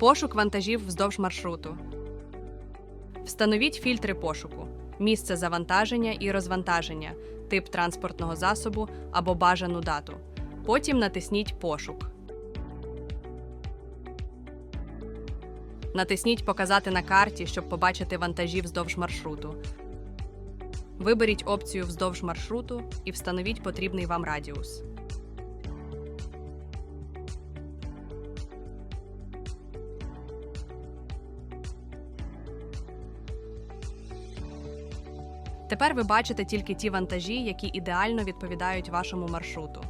Пошук вантажів вздовж маршруту. Встановіть фільтри пошуку: місце завантаження і розвантаження, тип транспортного засобу або бажану дату. Потім натисніть Пошук. Натисніть Показати на карті, щоб побачити вантажі вздовж маршруту. Виберіть опцію вздовж маршруту і встановіть потрібний вам радіус. Тепер ви бачите тільки ті вантажі, які ідеально відповідають вашому маршруту.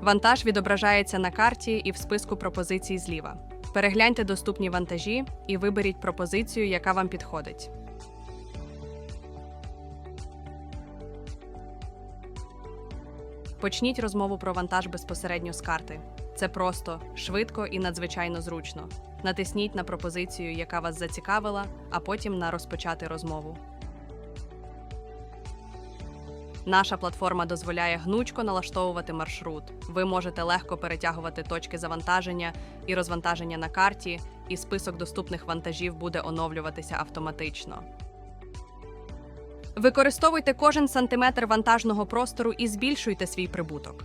Вантаж відображається на карті і в списку пропозицій зліва. Перегляньте доступні вантажі і виберіть пропозицію, яка вам підходить. Почніть розмову про вантаж безпосередньо з карти. Це просто, швидко і надзвичайно зручно. Натисніть на пропозицію, яка вас зацікавила, а потім на розпочати розмову. Наша платформа дозволяє гнучко налаштовувати маршрут. Ви можете легко перетягувати точки завантаження і розвантаження на карті, і список доступних вантажів буде оновлюватися автоматично. Використовуйте кожен сантиметр вантажного простору і збільшуйте свій прибуток.